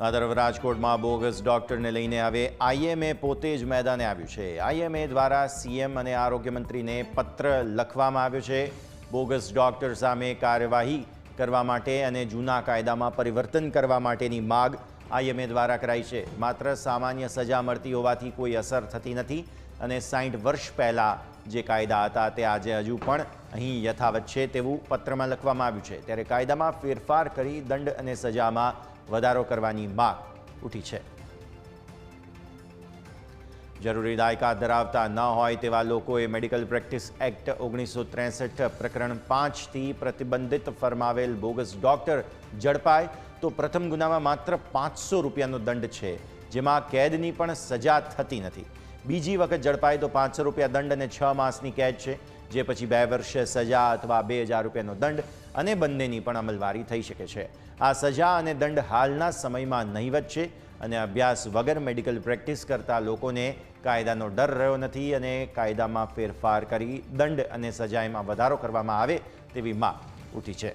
આ તરફ રાજકોટમાં બોગસ ડોક્ટરને લઈને હવે આઈએમએ પોતે જ મેદાને આવ્યું છે. આઈએમએ દ્વારા સીએમ અને આરોગ્ય મંત્રીને પત્ર લખવામાં આવ્યો છે. બોગસ ડોક્ટર સામે કાર્યવાહી કરવા માટે અને જૂના કાયદામાં પરિવર્તન કરવા માટેની માગ આઈએમએ દ્વારા કરાઈ છે. માત્ર સામાન્ય સજા મળતી હોવાથી કોઈ અસર થતી નથી અને સાઠ વર્ષ પહેલાં જે કાયદા હતા તે આજે હજુ પણ અહીં યથાવત છે તેવું પત્રમાં લખવામાં આવ્યું છે. ત્યારે કાયદામાં ફેરફાર કરી દંડ અને સજામાં વધારો કરવાની માગ ઉઠી છે. જરૂરી દાયકા ધરાવતા ન હોય તેવા લોકોએ મેડિકલ પ્રેક્ટિસ એક્ટ ઓગણીસો ત્રેસઠ પ્રકરણ પાંચથી પ્રતિબંધિત ફરમાવેલ બોગસ ડોક્ટર ઝડપાય તો પ્રથમ ગુનામાં માત્ર પાંચસો રૂપિયાનો દંડ છે, જેમાં કેદની પણ સજા થતી નથી. બીજી વખત ઝડપાય તો પાંચસો રૂપિયા દંડ અને છ માસની કેદ છે, જે પછી બે વર્ષ સજા અથવા બે હજાર રૂપિયાનો દંડ અને બંનેની પણ અમલવારી થઈ શકે છે. આ સજા અને દંડ હાલના સમયમાં નહીવત છે અને અભ્યાસ વગર મેડિકલ પ્રેક્ટિસ કરતા લોકોને કાયદાનો ડર રહ્યો નથી અને કાયદામાં ફેરફાર કરી દંડ અને સજામાં વધારો કરવામાં આવે તેવી માંગ ઉઠી છે.